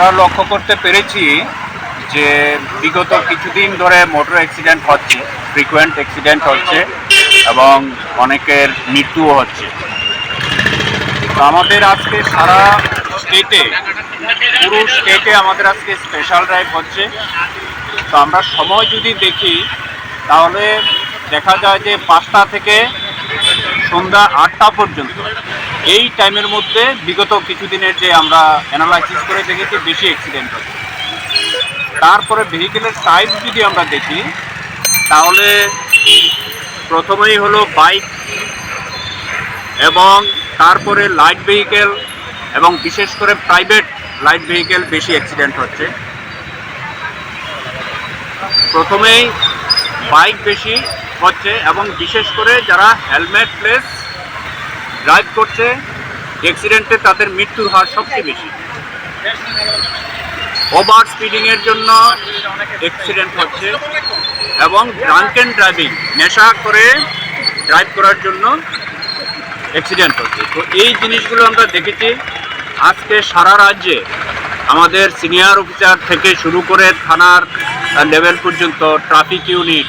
আমরা লক্ষ্য করতে পেরেছি যে বিগত কিছুদিন ধরে মোটর অ্যাক্সিডেন্ট হচ্ছে ফ্রিকুয়েন্ট অ্যাক্সিডেন্ট হচ্ছে এবং অনেকের মৃত্যুও হচ্ছে। আমাদের আজকে সারা স্টেটে পুরো স্টেটে আমাদের আজকে স্পেশাল ড্রাইভ হচ্ছে। তো আমরা সময় যদি দেখি, তাহলে দেখা যায় যে পাঁচটা থেকে সন্ধ্যা আটটা পর্যন্ত। এই টাইমের মধ্যে বিগত কিছুদিনের যে আমরা অ্যানালাইসিস করে দেখেছি, বেশি অ্যাক্সিডেন্ট হচ্ছে তারপরে ভেহিকেলের টাইপ যদি আমরা দেখি, তাহলে প্রথমেই হলো বাইক এবং তারপরে লাইট ভেহিকেল এবং বিশেষ করে প্রাইভেট লাইট ভেহিকেল বেশি অ্যাক্সিডেন্ট হচ্ছে। প্রথমেই বাইক বেশি হচ্ছে এবং বিশেষ করে যারা হেলমেট প্লেস ড্রাইভ করছে অ্যাক্সিডেন্টে তাদের মৃত্যুর হার সবচেয়ে বেশি। ওভার স্পিডিংয়ের জন্য অ্যাক্সিডেন্ট হচ্ছে এবং ড্রাঙ্কেন ড্রাইভিং নেশা করে ড্রাইভ করার জন্য অ্যাক্সিডেন্ট হচ্ছে। তো এই জিনিসগুলো আমরা দেখেছি। আজকে সারা রাজ্যে আমাদের সিনিয়র অফিসার থেকে শুরু করে থানার লেভেল পর্যন্ত ট্রাফিক ইউনিট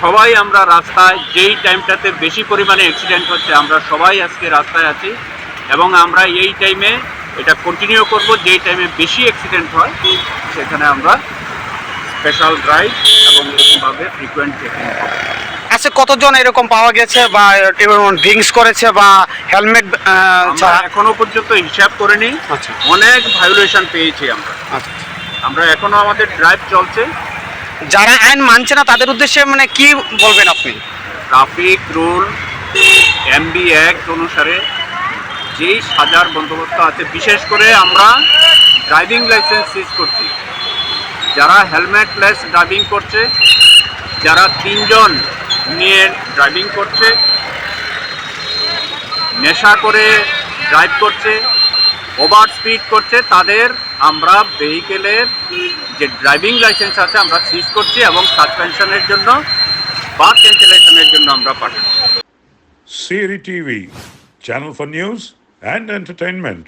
সবাই আমরা রাস্তায় যেই টাইমটাতে বেশি পরিমাণে অ্যাক্সিডেন্ট হচ্ছে আমরা সবাই আজকে রাস্তায় আছি। এবং আমরা এই টাইমে এটা কন্টিনিউ করব যেই টাইমে বেশি অ্যাক্সিডেন্ট হয় সেখানে আমরা স্পেশাল ড্রাইভ এবং এরকমভাবে ফ্রিকুয়েন্ট চেকিং আচ্ছা কতজন এরকম পাওয়া গেছে বা ড্রিঙ্কস করেছে বা হেলমেট ছাড়া? এখনও পর্যন্ত হিসাব করিনি। আচ্ছা। অনেক ভায়োলেশন পেয়েছি আমরা। আচ্ছা। আমরা এখনও আমাদের ড্রাইভ চলছে। যারা আইন মানছে না, তাদের উদ্দেশ্যে মানে কি বলবেন আপনি? ট্রাফিক রুল, এমবি অ্যাক্ট অনুসারে যেই সাজার বন্দোবস্ত আছে, বিশেষ করে আমরা ড্রাইভিং লাইসেন্স সিজ করছি। যারা হেলমেটলেস ড্রাইভিং করছে, যারা তিনজন নিয়ে ড্রাইভিং করছে, নেশা করে ড্রাইভ করছে, ওভার স্পিড করছে, তাদের আমরা ভেহিকেলের যে ড্রাইভিং লাইসেন্স আছে আমরা সিজ করছি এবং সাসপেনশনের জন্য বা ক্যান্সেলেশনের জন্য আমরা পাঠাচ্ছি Siri TV, channel for news and entertainment.